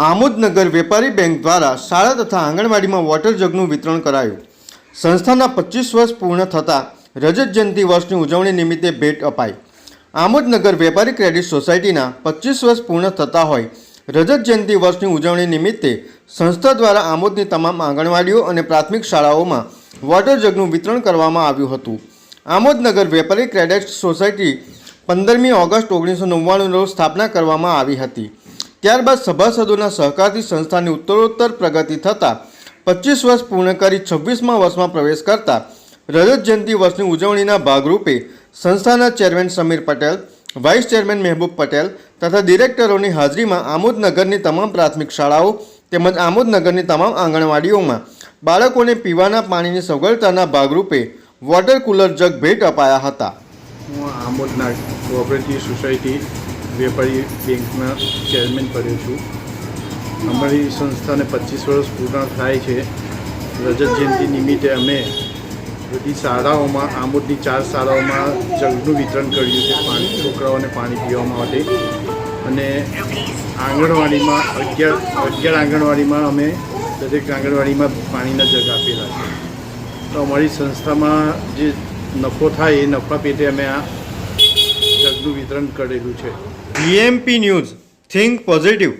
આમોદનગર વેપારી બેંક દ્વારા શાળા તથા આંગણવાડીમાં વોટર જગનું વિતરણ કરાયું. સંસ્થાના પચીસ વર્ષ પૂર્ણ થતાં રજત જયંતિ વર્ષની ઉજવણી નિમિત્તે ભેટ અપાઈ. આમોદનગર વેપારી ક્રેડિટ સોસાયટીના પચીસ વર્ષ પૂર્ણ થતા હોય રજત જયંતિ વર્ષની ઉજવણી નિમિત્તે સંસ્થા દ્વારા આમોદની તમામ આંગણવાડીઓ અને પ્રાથમિક શાળાઓમાં વોટર જગનું વિતરણ કરવામાં આવ્યું હતું. આમોદનગર વેપારી ક્રેડિટ સોસાયટી પંદરમી ઓગસ્ટ ઓગણીસો નવ્વાણું સ્થાપના કરવામાં આવી હતી. ત્યારબાદ સભાસદોના સહકારથી સંસ્થાની ઉત્તરોત્તર પ્રગતિ થતાં પચીસ વર્ષ પૂર્ણ કરી છવ્વીસમાં વર્ષમાં પ્રવેશ કરતા રજત જયંતિ વર્ષની ઉજવણીના ભાગરૂપે સંસ્થાના chairman Sameer Patel, vice chairman Mehboob Patel તથા ડિરેક્ટરોની હાજરીમાં આમોદનગરની તમામ પ્રાથમિક શાળાઓ તેમજ આમોદનગરની તમામ આંગણવાડીઓમાં બાળકોને પીવાના પાણીની સગવડતાના ભાગરૂપે વોટર કુલર જગ ભેટ અપાયા હતા. હું આમોદના કોઓપરેટિવ સોસાયટી વેપારી બેંકના ચેરમેન કર્યો છું. અમારી સંસ્થાને પચીસ વર્ષ પૂર્ણ થાય છે. રજત જયંતિ નિમિત્તે અમે બધી શાળાઓમાં આમોદની ચાર શાળાઓમાં જગનું વિતરણ કર્યું છે, પાણી, છોકરાઓને પાણી પીવા માટે. અને આંગણવાડીમાં અગિયાર અગિયાર આંગણવાડીમાં અમે દરેક આંગણવાડીમાં પાણીના જગ આપેલા છે. તો અમારી સંસ્થામાં જે નફો થાય એ નફા પેટે અમે આ જગનું વિતરણ કરેલું છે. BMP news think positive